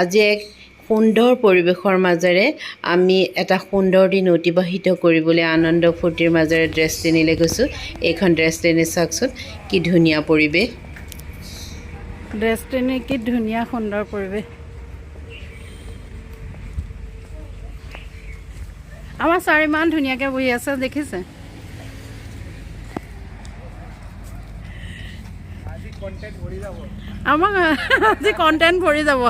আজি এক সুন্দৰ পৰিৱেশৰ মাজেৰে আমি এটা সুন্দৰ দিন অতিবাহিত কৰিবলৈ আনন্দ ফূৰ্তিৰ মাজেৰে ড্ৰেছটিনিলৈ গৈছোঁ। এইখন ড্ৰেছটিনি চাওকচোন কি ধুনীয়া পৰিৱেশ। ড্ৰেছটিনি কি ধুনীয়া সুন্দৰ পৰিৱেশ। আমাৰ ছাৰ ইমান ধুনীয়াকৈ বহি আছে দেখিছে? আমাক আজি কণ্টেণ্ট ভৰি যাব।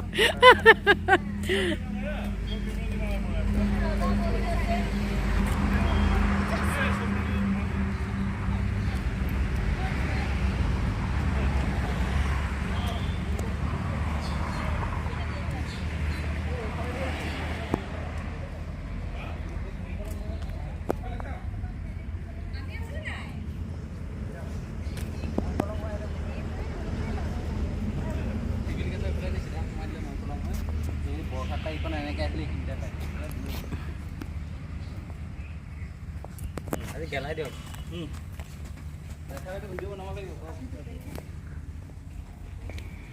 અરે ગેલાઈ દો. હમ.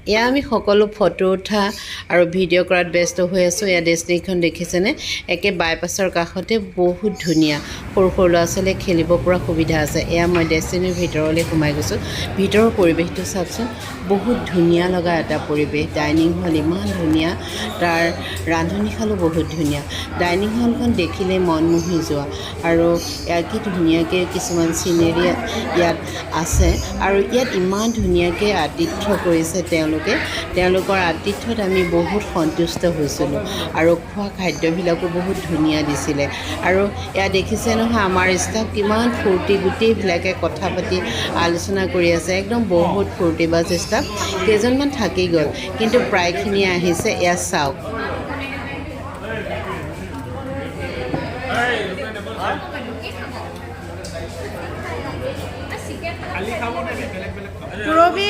এয়া আমি সকলো ফটো উঠা আৰু ভিডিঅ' কৰাত ব্যস্ত হৈ আছোঁ। এয়া ডেষ্টিনিখন দেখিছেনে? একে বাইপাছৰ কাষতে বহুত ধুনীয়া। সৰু সৰু ল'ৰা ছোৱালীয়ে খেলিব পৰা সুবিধা আছে। এয়া মই ডেষ্টিনিৰ ভিতৰলৈ সোমাই গৈছোঁ। ভিতৰৰ পৰিৱেশটো চাওকচোন। বহুত ধুনীয়া লগা এটা পৰিৱেশ। ডাইনিং হল ইমান ধুনীয়া। তাৰ ৰান্ধনীশালো বহুত ধুনীয়া। ডাইনিং হলখন দেখিলেই মন মুহি যোৱা। আৰু ইয়াত কি ধুনীয়াকৈ কিছুমান চিনেৰি ইয়াত আছে। আৰু ইয়াত ইমান ধুনীয়াকৈ আতিথ্য কৰিছে তেওঁলোকে। তেওঁলোকৰ আতিথ্যত আমি বহুত সন্তুষ্ট হৈছিলোঁ আৰু খোৱা খাদ্যবিলাকো বহুত ধুনীয়া দিছিলে। আৰু ইয়াত দেখিছে নহয়, আমাৰ ষ্টাফ কিমান ফূৰ্তি, গোটেইবিলাকে কথা পাতি আলোচনা কৰি আছে। একদম বহুত ফূৰ্তিবাজ ষ্টাফ কেইজনমান থাকি গ'ল, কিন্তু প্ৰায়খিনি আহিছে। এয়া চাওক। পূৰবী!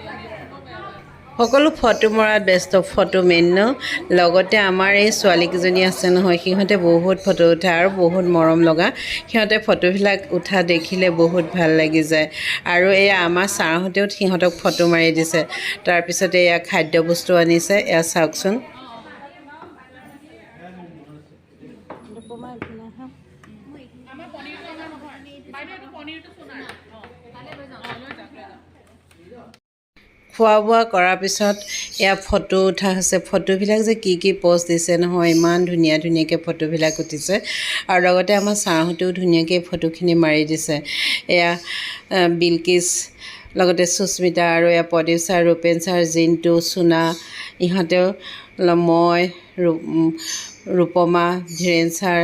সকলো ফটো মৰাত ব্যস্ত ফটো মেইন ন লগতে আমাৰ এই ছোৱালীকেইজনী আছে নহয় সিহঁতে বহুত ফটো উঠে আৰু বহুত মৰম লগা। সিহঁতে ফটোবিলাক উঠা দেখিলে বহুত ভাল লাগি যায়। আৰু এয়া আমাৰ ছাৰহঁতেও সিহঁতক ফটো মাৰি দিছে। তাৰপিছতে এয়া খাদ্য বস্তু আনিছে এয়া চাওকচোন। খোৱা বোৱা কৰাৰ পিছত এয়া ফটো উঠা হৈছে। ফটোবিলাক যে কি কি প'ষ্ট দিছে নহয় ইমান ধুনীয়া ধুনীয়াকৈ ফটোবিলাক উঠিছে। আৰু লগতে আমাৰ ছাৰহঁতেও ধুনীয়াকৈ ফটোখিনি মাৰি দিছে। এয়া আহ, বিলকিছ লগতে সুস্মিতা আৰু এয়া প্ৰদীপ ছাৰ ৰূপেন ছাৰ জিণ্টু চুনা ইহঁতেও মই Rupama Dhiren sir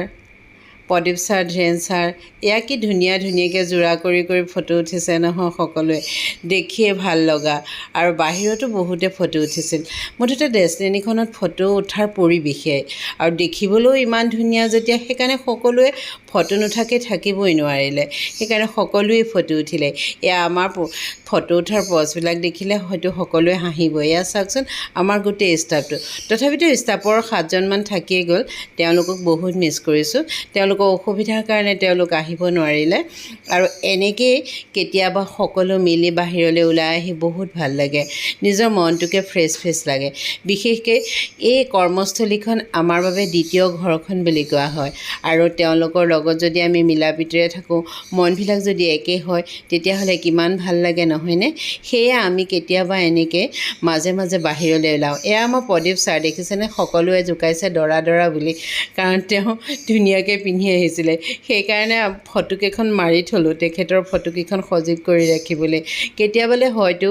Pradip sir Dhiren sir এয়া কি ধুনীয়া ধুনীয়াকৈ জোৰা কৰি কৰি ফটো উঠিছে নহয় সকলোৱে। দেখিয়ে ভাল লগা। আৰু বাহিৰতো বহুতে ফটো উঠিছিল। মুঠতে ডেষ্টিনিখনত ফটো উঠাৰ পৰিৱেশেই আৰু দেখিবলৈও ইমান ধুনীয়া যেতিয়া সেইকাৰণে সকলোৱে ফটো নুঠাকৈ থাকিবই নোৱাৰিলে। সেইকাৰণে সকলোৱে ফটো উঠিলে। এয়া আমাৰ ফটো উঠাৰ পজবিলাক দেখিলে হয়তো সকলোৱে হাঁহিব এয়া চাওকচোন আমাৰ গোটেই ষ্টাফটো। তথাপিতো ষ্টাফৰ সাতজনমান থাকিয়ে গ'ল। তেওঁলোকক বহুত মিছ কৰিছোঁ। তেওঁলোকৰ অসুবিধাৰ কাৰণে তেওঁলোক আহিব নোৱাৰিলে। আৰু এনেকেই কেতিয়াবা সকলো মিলি বাহিৰলৈ ওলাই আহি বহুত ভাল লাগে। নিজৰ মনটোকে ফ্ৰেছ ফ্ৰেছ লাগে। বিশেষকৈ এই কৰ্মস্থলীখন আমাৰ বাবে দ্বিতীয় ঘৰখন বুলি কোৱা হয়। আৰু তেওঁলোকৰ লগত যদি আমি মিলা প্ৰীতিৰে থাকোঁ মনবিলাক যদি একেই হয় তেতিয়াহ'লে কিমান ভাল লাগে নহয়নে সেয়ে আমি কেতিয়াবা এনেকৈ মাজে মাজে বাহিৰলৈ ওলাওঁ। এয়া আমাৰ প্ৰদীপ ছাৰ দেখিছেনে? সকলোৱে জোকাইছে দৰা দৰা বুলি। কাৰণ তেওঁ ধুনীয়াকৈ পিন্ধি আহিছিলে। সেইকাৰণে ফটোকেইখন মাৰি থ'লোঁ তেখেতৰ ফটোকেইখন সজীৱ কৰি ৰাখিবলৈ। কেতিয়াবালে হয়তো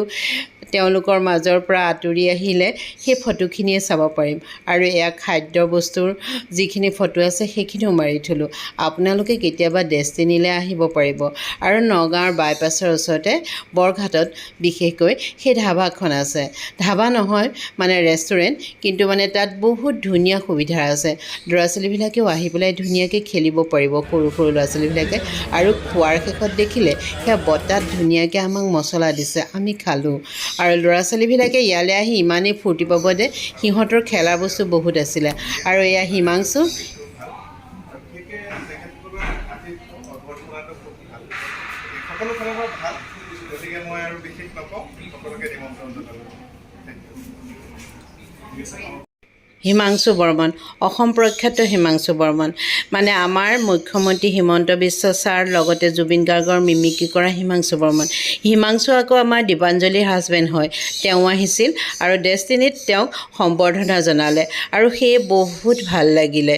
তেওঁলোকৰ মাজৰ পৰা আঁতৰি আহিলে সেই ফটোখিনিয়ে চাব পাৰিম। আৰু এয়া খাদ্য বস্তুৰ যিখিনি ফটো আছে সেইখিনিও মাৰি থ'লোঁ। আপোনালোকে কেতিয়াবা ডেষ্টিনিলৈ আহিব পাৰিব। আৰু নগাঁৱৰ বাইপাছৰ ওচৰতে বৰ ঘাটত বিশেষকৈ সেই ধাবাখন আছে। ধাবা নহয় মানে ৰেষ্টুৰেণ্ট কিন্তু মানে তাত বহুত ধুনীয়া সুবিধা আছে। ল'ৰা ছোৱালীবিলাকেও আহি পেলাই ধুনীয়াকৈ খেলিব পাৰিব সৰু সৰু ল'ৰা ছোৱালীবিলাকে আৰু খোৱাৰ শেষত দেখিলে, সেয়া বটাত ধুনীয়াকৈ আমাক মছলা দিছে, আমি খালোঁ। আৰু ল'ৰা ছোৱালীবিলাকে ইয়ালৈ আহি ইমানেই ফূৰ্তি পাব যে সিহঁতৰ খেলা বস্তু বহুত আছিলে। আৰু এয়া হিমাংশু। সকলো ফালৰ হিমাংশু বৰ্মন। অসম প্ৰখ্যাত হিমাংশু বৰ্মন। মানে আমাৰ মুখ্যমন্ত্ৰী হিমন্ত বিশ্ব ছাৰ লগতে জুবিন গাৰ্গৰ মিমিক্ৰি কৰা হিমাংশু বৰ্মন। হিমাংশু আকৌ আমাৰ দীপাঞ্জলিৰ হাজবেণ্ড হয়। তেওঁ আহিছিল আৰু ডেষ্টিনিত তেওঁক সম্বৰ্ধনা জনালে। আৰু সেয়ে বহুত ভাল লাগিলে।